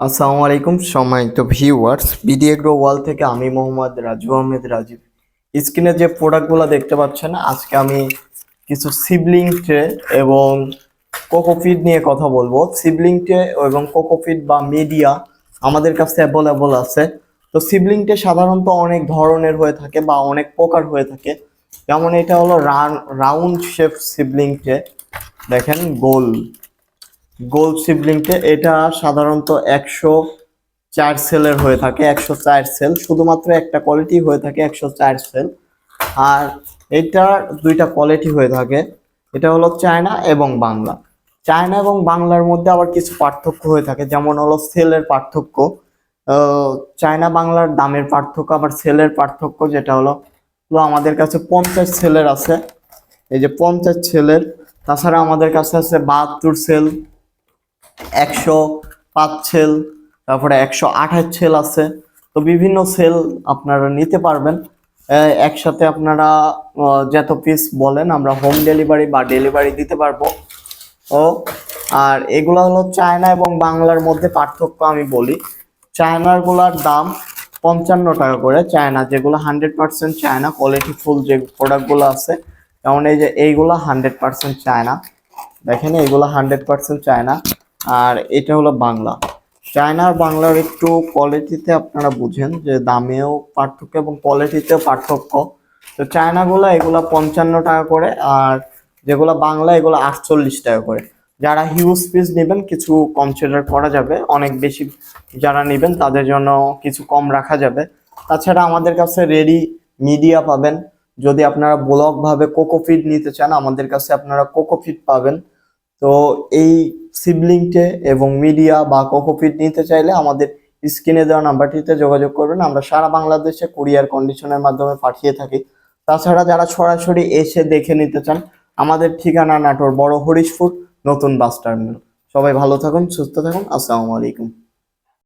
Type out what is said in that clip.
আসসালামু আলাইকুম সম্মানিত ভিউয়ার্স বিডিএগ্রো ওয়াল থেকে আমি মোহাম্মদ রাজু আহমেদ রাজীব। স্ক্রিনে যে প্রোডাক্টগুলো দেখতে পাচ্ছেন, আজকে আমি কিছু সিবলিং ট্রে এবং কোকোফিড নিয়ে কথা বলব। সিবলিং ট্রে এবং কোকোফিড বা মিডিয়া আমাদের কাছে অ্যাভেলেবল আছে। তো সিবলিং ট্রে সাধারণত অনেক ধরনের হয়ে থাকে বা অনেক প্রকার হয়ে থাকে। যেমন এটা হলো রাউন্ড শেপ সিবলিং ট্রে। দেখেন, গোল। গোল সিবলিংকে, এটা সাধারণত একশো চার সেলের হয়ে থাকে, একশো চার সেল। শুধুমাত্র একটা কোয়ালিটি হয়ে থাকে একশো চার সেল। আর এটার দুইটা কোয়ালিটি হয়ে থাকে। এটা হলো চায়না এবং বাংলা। চায়না এবং বাংলার মধ্যে আবার কিছু পার্থক্য হয়ে থাকে, যেমন হলো সেলের পার্থক্য। চায়না বাংলার দামের পার্থক্য, আবার সেলের পার্থক্য, যেটা হলো হলো আমাদের কাছে পঞ্চাশ সেলের আছে। এই যে পঞ্চাশ সেলের, তাছাড়া আমাদের কাছে আছে বাহাত্তর সেল একশো পাঁচ সেল, তারপরে একশো আঠাশ সেল আছে। তো বিভিন্ন সেল আপনারা নিতে পারবেন। একসাথে আপনারা যত পিস বলেন আমরা হোম ডেলিভারি বা ডেলিভারি দিতে পারব। ও, আর এগুলো হলো চায়না এবং বাংলার মধ্যে পার্থক্য আমি বলি। চায়নারগুলার দাম পঞ্চান্ন টাকা করে। চায়না যেগুলো hundred percent China quality full যে প্রোডাক্টগুলো আছে, যেমন এই যে এইগুলো হান্ড্রেড পার্সেন্ট চায়না। দেখেন এগুলো হান্ড্রেড পার্সেন্ট চায়না। আর এটা হলো বাংলা। চায়নার বাংলার একটু কোয়ালিটিতে আপনারা বুঝেন যে দামেও পার্থক্য এবং কোয়ালিটিতেও পার্থক্য। তো চায়নাগুলো এগুলো পঞ্চান্ন টাকা করে আর যেগুলো বাংলা, এগুলো আটচল্লিশ টাকা করে। যারা হিউজ পিস নেবেন, কিছু কনসিডার করা যাবে। অনেক বেশি যারা নেবেন, তাদের জন্য কিছু কম রাখা যাবে। তাছাড়া আমাদের কাছে রেডি মিডিয়া পাবেন। যদি আপনারা ব্লক ভাবে কোকোফিড নিতে চান, আমাদের কাছে আপনারা কোকোফিড পাবেন। তো এই সিবলিংকে এবং মিডিয়া বা কোকোপিট নিতে চাইলে আমাদের স্ক্রিনে দেওয়া নাম্বারটিতে যোগাযোগ করবেন। আমরা সারা বাংলাদেশে কুরিয়ার কন্ডিশনের মাধ্যমে পাঠিয়ে থাকি। তাছাড়া যারা সরাসরি এসে দেখে নিতে চান, আমাদের ঠিকানা নাটোর বড় হরিশপুর, নতুন বাস টার্মিনাল। সবাই ভালো থাকুন, সুস্থ থাকুন। আসসালামু আলাইকুম।